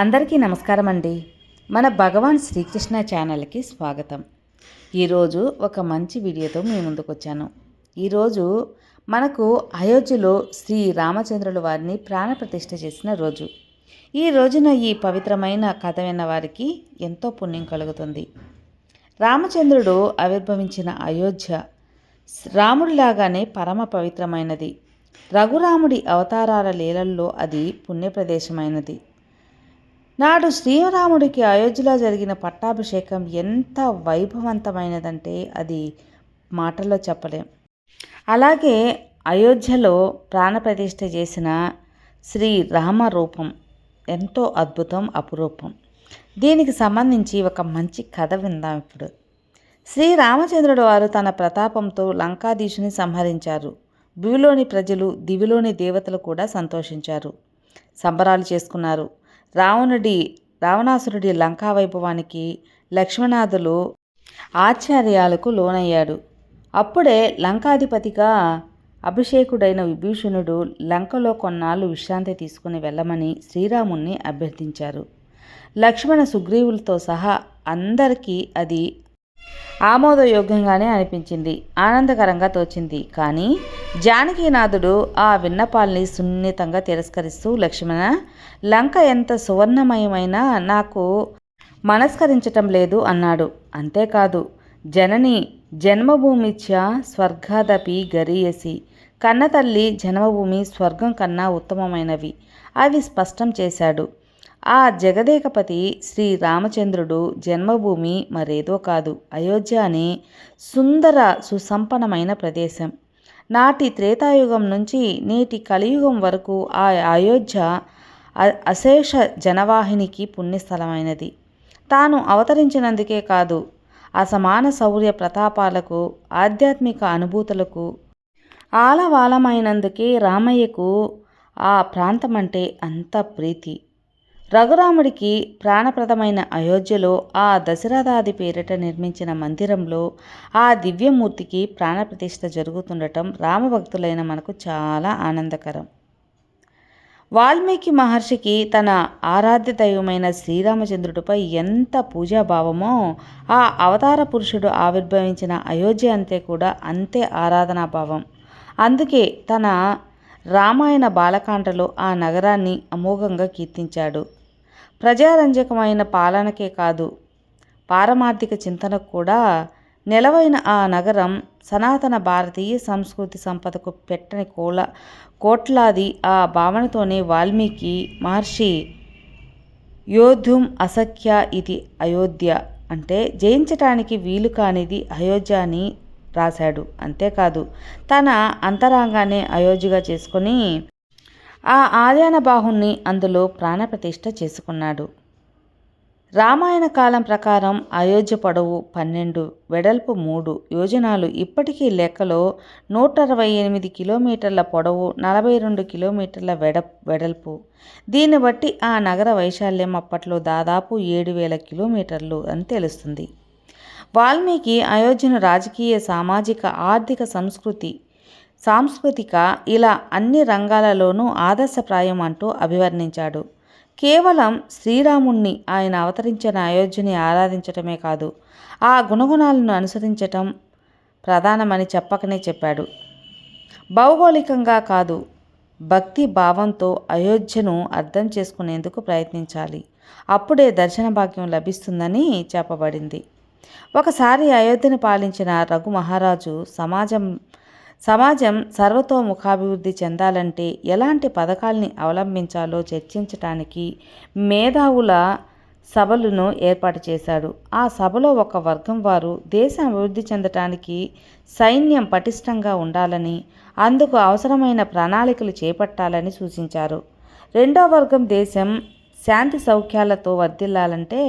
అందరికీ నమస్కారం అండి మన భగవాన్ శ్రీకృష్ణ ఛానల్కి స్వాగతం. ఈరోజు ఒక మంచి వీడియోతో మీ ముందుకు వచ్చాను ఈరోజు మనకు అయోధ్యలో శ్రీ రామచంద్రుల వారిని ప్రాణప్రతిష్ఠ చేసిన రోజు. ఈ రోజున ఈ పవిత్రమైన కథ విన్న వారికి ఎంతో పుణ్యం కలుగుతుంది. రామచంద్రుడు ఆవిర్భవించిన అయోధ్య రాముడిలాగానే పరమ పవిత్రమైనది. రఘురాముడి అవతారాల లీలల్లో అది పుణ్యప్రదేశమైనది. నాడు శ్రీరాముడికి అయోధ్యలో జరిగిన పట్టాభిషేకం ఎంత వైభవంతమైనదంటే అది మాటల్లో చెప్పలేం. అలాగే అయోధ్యలో ప్రాణప్రతిష్ఠ చేసిన శ్రీ రామ రూపం ఎంతో అద్భుతం అపురూపం. దీనికి సంబంధించి ఒక మంచి కథ విందాం ఇప్పుడు. శ్రీరామచంద్రుడు వారు తన ప్రతాపంతో లంకాధీశుని సంహరించారు. భూమిలోని ప్రజలు దివిలోని దేవతలు కూడా సంతోషించారు. సంబరాలు చేసుకున్నారు. రావణుడి రావణాసురుడి లంకా వైభవానికి లక్ష్మణాదులు ఆశ్చర్యాలకు లోనయ్యాడు. అప్పుడే లంకాధిపతిగా అభిషేకుడైన విభీషణుడు లంకలో కొన్నాళ్ళు విశ్రాంతి తీసుకుని వెళ్ళమని శ్రీరాముణ్ణి అభ్యర్థించారు. లక్ష్మణ సుగ్రీవులతో సహా అందరికీ అది ఆమోదయోగ్యంగానే అనిపించింది. ఆనందకరంగా తోచింది. కానీ జానకీనాథుడు ఆ విన్నపాల్ని సున్నితంగా తిరస్కరిస్తూ లక్ష్మణ లంక ఎంత సువర్ణమయమైనా నాకు మనస్కరించటం లేదు అన్నాడు. అంతేకాదు జనని జన్మభూమిచ్చ స్వర్గాదపి గరీయసి. కన్నతల్లి జన్మభూమి స్వర్గం కన్నా ఉత్తమమైనవి. అవి స్పష్టం చేశాడు. ఆ జగదేకపతి శ్రీ రామచంద్రుడు జన్మభూమి మరేదో కాదు. అయోధ్య అనే సుందర సుసంపన్నమైన ప్రదేశం. నాటి త్రేతాయుగం నుంచి నేటి కలియుగం వరకు ఆ అయోధ్య అశేష జనవాహినికి పుణ్యస్థలమైనది. తాను అవతరించినందుకే కాదు అసమాన శౌర్య ప్రతాపాలకు ఆధ్యాత్మిక అనుభూతులకు ఆలవాలమైనందుకే రామయ్యకు ఆ ప్రాంతమంటే అంత ప్రీతి. రఘురాముడికి ప్రాణప్రదమైన అయోధ్యలో ఆ దశరథాది పేరిట నిర్మించిన మందిరంలో ఆ దివ్యమూర్తికి ప్రాణప్రతిష్ఠ జరుగుతుండటం రామభక్తులైన మనకు చాలా ఆనందకరం. వాల్మీకి మహర్షికి తన ఆరాధ్య దైవమైన శ్రీరామచంద్రుడిపై ఎంత పూజాభావమో ఆ అవతార పురుషుడు ఆవిర్భవించిన అయోధ్య అంతే కూడా అంతే ఆరాధనాభావం. అందుకే తన రామాయణ బాలకాండలో ఆ నగరాన్ని అమోఘంగా కీర్తించాడు. ప్రజారంజకమైన పాలనకే కాదు పారమార్థిక చింతనకు కూడా నెలవైన ఆ నగరం సనాతన భారతీయ సంస్కృతి సంపదకు పెట్టని కోల కోట్లాది ఆ భావనతోనే వాల్మీకి మహర్షి యోధుం అసఖ్య ఇది అయోధ్య అంటే జయించటానికి వీలు కానిది అయోధ్య అని రాశాడు. అంతేకాదు తన అంతరాంగాన్ని అయోధ్యగా చేసుకొని ఆ ఆర్యాన బాహుణ్ణి అందులో ప్రాణప్రతిష్ఠ చేసుకున్నాడు. రామాయణ కాలం ప్రకారం అయోధ్య పొడవు పన్నెండు వెడల్పు మూడు యోజనాలు ఇప్పటికీ లెక్కలో నూట అరవై ఎనిమిది కిలోమీటర్ల పొడవు నలభై రెండు కిలోమీటర్ల వెడ వెడల్పు. దీన్ని బట్టి ఆ నగర వైశాల్యం అప్పట్లో దాదాపు ఏడు వేల కిలోమీటర్లు అని తెలుస్తుంది. వాల్మీకి అయోధ్యను రాజకీయ సామాజిక ఆర్థిక సంస్కృతి సాంస్కృతిక ఇలా అన్ని రంగాలలోనూ ఆదర్శప్రాయం అంటూ అభివర్ణించాడు. కేవలం శ్రీరాముణ్ణి ఆయన అవతరించిన అయోధ్యని ఆరాధించటమే కాదు ఆ గుణగుణాలను అనుసరించటం ప్రధానమని చెప్పకనే చెప్పాడు. భౌగోళికంగా కాదు భక్తి భావంతో అయోధ్యను అర్థం చేసుకునేందుకు ప్రయత్నించాలి. అప్పుడే దర్శన భాగ్యం లభిస్తుందని చెప్పబడింది. ఒకసారి అయోధ్యను పాలించిన రఘు మహారాజు సమాజం సమాజం సర్వతోముఖాభివృద్ధి చెందాలంటే ఎలాంటి పథకాల్ని అవలంబించాలో చర్చించటానికి మేధావుల సభలను ఏర్పాటు చేశాడు. ఆ సభలో ఒక వర్గం వారు దేశం అభివృద్ధి చెందటానికి సైన్యం పటిష్టంగా ఉండాలని అందుకు అవసరమైన ప్రణాళికలు చేపట్టాలని సూచించారు. రెండో వర్గం దేశం శాంతి సౌఖ్యాలతో వర్ధిల్లాలంటే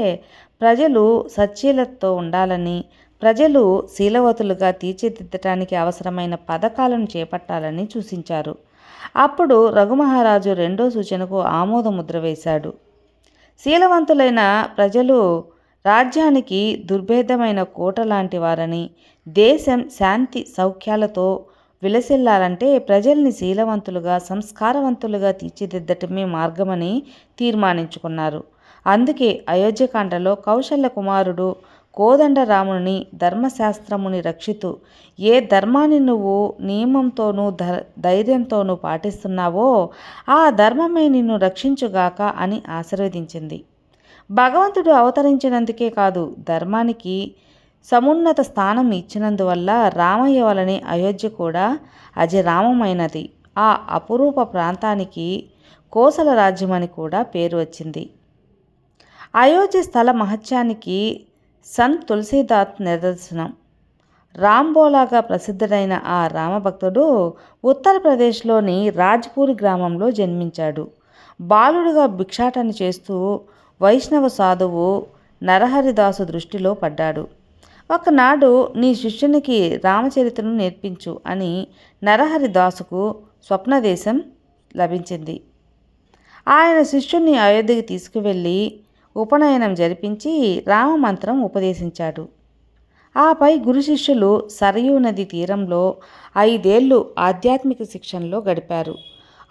ప్రజలు సచ్చీలతో ఉండాలని ప్రజలు శీలవతులుగా తీర్చిదిద్దటానికి అవసరమైన పథకాలను చేపట్టాలని సూచించారు. అప్పుడు రఘుమహారాజు రెండో సూచనకు ఆమోదముద్ర వేశాడు. శీలవంతులైన ప్రజలు రాజ్యానికి దుర్భేదమైన కోట లాంటి వారని దేశం శాంతి సౌఖ్యాలతో విలసిల్లాలంటే ప్రజల్ని శీలవంతులుగా సంస్కారవంతులుగా తీర్చిదిద్దటమే మార్గమని తీర్మానించుకున్నారు. అందుకే అయోధ్యకాండలో కౌశల్య కుమారుడు కోదండరాముని ధర్మశాస్త్రముని రక్షితు. ఏ ధర్మాన్ని నువ్వు నియమంతోనూ ధైర్యంతోనూ పాటిస్తున్నావో ఆ ధర్మమే నిన్ను రక్షించుగాక అని ఆశీర్వదించింది. భగవంతుడు అవతరించినందుకే కాదు ధర్మానికి సమున్నత స్థానం ఇచ్చినందువల్ల రామయ్య వలని అయోధ్య కూడా అజరామమైనది. ఆ అపురూప ప్రాంతానికి కోసల రాజ్యమని కూడా పేరు వచ్చింది. అయోధ్య స్థల మహత్యానికి సంత్ తులసీదాత్ నిదర్శనం. రాంబోలాగా ప్రసిద్ధుడైన ఆ రామభక్తుడు ఉత్తరప్రదేశ్లోని రాజ్పూర్ గ్రామంలో జన్మించాడు. బాలుడుగా భిక్షాటన చేస్తూ వైష్ణవ సాధువు నరహరిదాసు దృష్టిలో పడ్డాడు. ఒకనాడు నీ శిష్యునికి రామచరిత్రను నేర్పించు అని నరహరిదాసుకు స్వప్నదేశం లభించింది. ఆయన శిష్యుని అయోధ్యకి తీసుకువెళ్ళి ఉపనయనం జరిపించి రామమంత్రం ఉపదేశించాడు. ఆపై గురు శిష్యులు సరయూ నది తీరంలో ఐదేళ్ళు ఆధ్యాత్మిక శిక్షణలో గడిపారు.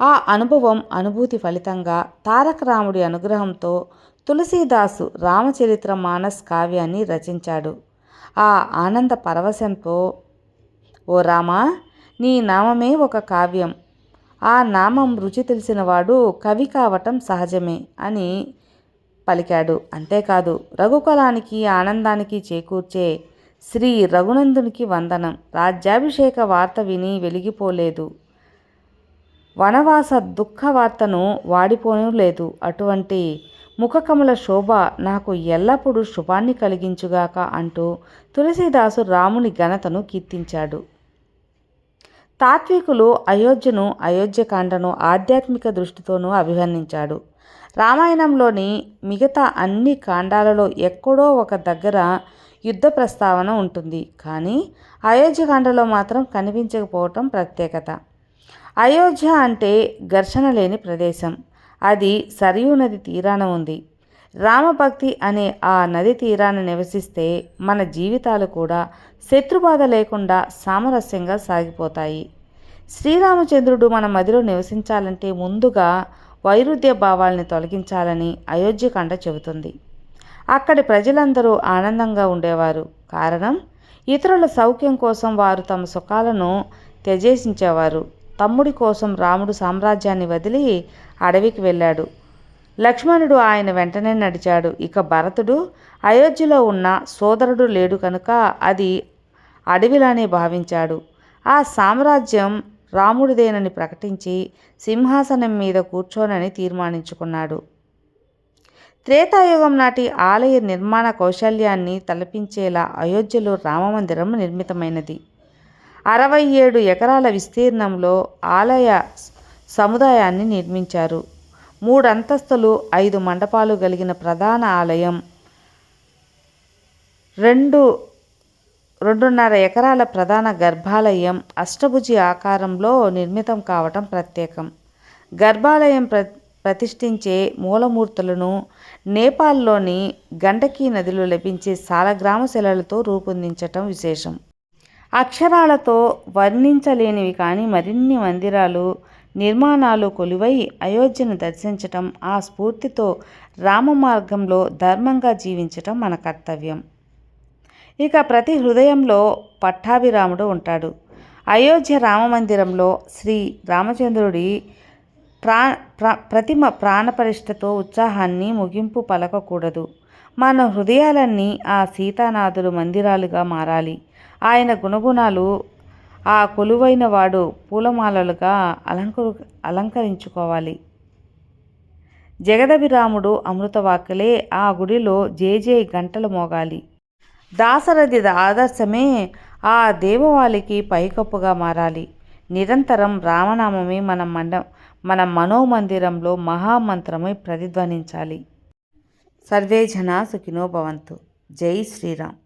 ఆ అనుభవం అనుభూతి ఫలితంగా తారక రాముడి అనుగ్రహంతో తులసీదాసు రామచరిత్ర మానస్ కావ్యాన్ని రచించాడు. ఆ ఆనంద పరవశంతో ఓ రామా నీ నామమే ఒక కావ్యం. ఆ నామం రుచి తెలిసినవాడు కవి కావటం సహజమే అని పలికాడు. అంతేకాదు రఘుకులానికి ఆనందానికి చేకూర్చే శ్రీ రఘునందునికి వందనం. రాజ్యాభిషేక వార్త విని వెలిగిపోలేదు. వనవాస దుఃఖ వార్తను వాడిపోలేదు అటువంటి ముఖకమల శోభ నాకు ఎల్లప్పుడూ శుభాన్ని కలిగించుగాక అంటూ తులసీదాసు రాముని ఘనతను కీర్తించాడు. తాత్వికులు అయోధ్యను అయోధ్యకాండను ఆధ్యాత్మిక దృష్టితోనూ అభివర్ణించాడు. రామాయణంలోని మిగతా అన్ని కాండాలలో ఎక్కడో ఒక దగ్గర యుద్ధ ప్రస్తావన ఉంటుంది. కానీ అయోధ్యకాండలో మాత్రం కనిపించకపోవటం ప్రత్యేకత. అయోధ్య అంటే ఘర్షణ లేని ప్రదేశం. అది సరియు నది తీరాన ఉంది. రామభక్తి అనే ఆ నది తీరాన నివసిస్తే మన జీవితాలు కూడా శత్రుబాధ లేకుండా సామరస్యంగా సాగిపోతాయి. శ్రీరామచంద్రుడు మన మదిలో నివసించాలంటే ముందుగా వైరుధ్య భావాల్ని తొలగించాలని అయోధ్యకాండ చెబుతుంది. అక్కడి ప్రజలందరూ ఆనందంగా ఉండేవారు. కారణం ఇతరుల సౌఖ్యం కోసం వారు తమ సుఖాలను త్యజేసించేవారు. తమ్ముడి కోసం రాముడు సామ్రాజ్యాన్ని వదిలి అడవికి వెళ్ళాడు. లక్ష్మణుడు ఆయన వెంటనే నడిచాడు. ఇక భరతుడు అయోధ్యలో ఉన్న సోదరుడు లేడు కనుక అది అడవిలానే భావించాడు. ఆ సామ్రాజ్యం రాముడిదేనని ప్రకటించి సింహాసనం మీద కూర్చోనని తీర్మానించుకున్నాడు. త్రేతాయుగం నాటి ఆలయ నిర్మాణ కౌశల్యాన్ని తలపించేలా అయోధ్యలో రామమందిరం నిర్మితమైనది. అరవై ఏడు ఎకరాల విస్తీర్ణంలో ఆలయ సముదాయాన్ని నిర్మించారు. మూడు అంతస్తులు ఐదు మండపాలు కలిగిన ప్రధాన ఆలయం రెండు రెండున్నర ఎకరాల ప్రధాన గర్భాలయం అష్టభుజి ఆకారంలో నిర్మితం కావటం ప్రత్యేకం. గర్భాలయం ప్ర ప్రతిష్ఠించే మూలమూర్తులను నేపాల్లోని గండకీ నదిలో లభించే సాలగ్రామ శిలలతో రూపొందించటం విశేషం. అక్షరాలతో వర్ణించలేనివి కానీ మరిన్ని మందిరాలు నిర్మాణాలు కొలువై అయోధ్యను దర్శించటం ఆ స్ఫూర్తితో రామ మార్గంలో ధర్మంగా జీవించటం మన కర్తవ్యం. ఇక ప్రతి హృదయంలో పట్టాభిరాముడు ఉంటాడు. అయోధ్య రామమందిరంలో శ్రీ రామచంద్రుడి ప్రా ప్ర ప్రతిమ ప్రాణపరిష్టతో ఉత్సాహాన్ని ముగింపు పలకకూడదు. మన హృదయాలన్నీ ఆ సీతానాథుడు మందిరాలుగా మారాలి. ఆయన గుణగుణాలు ఆ కొలువైన వాడు పూలమాలలుగా అలంకరు అలంకరించుకోవాలి. జగదభిరాముడు అమృతవాక్కులే ఆ గుడిలో జేజే గంటలు మోగాలి. దాసరథి ఆదర్శమే ఆ దేవవాళికి పైకప్పుగా మారాలి. నిరంతరం రామనామమే మన మండ మన మనోమందిరంలో మహామంత్రమై ప్రతిధ్వనించాలి. సర్వే జనా సుఖినో భవంతు. జై శ్రీరామ్.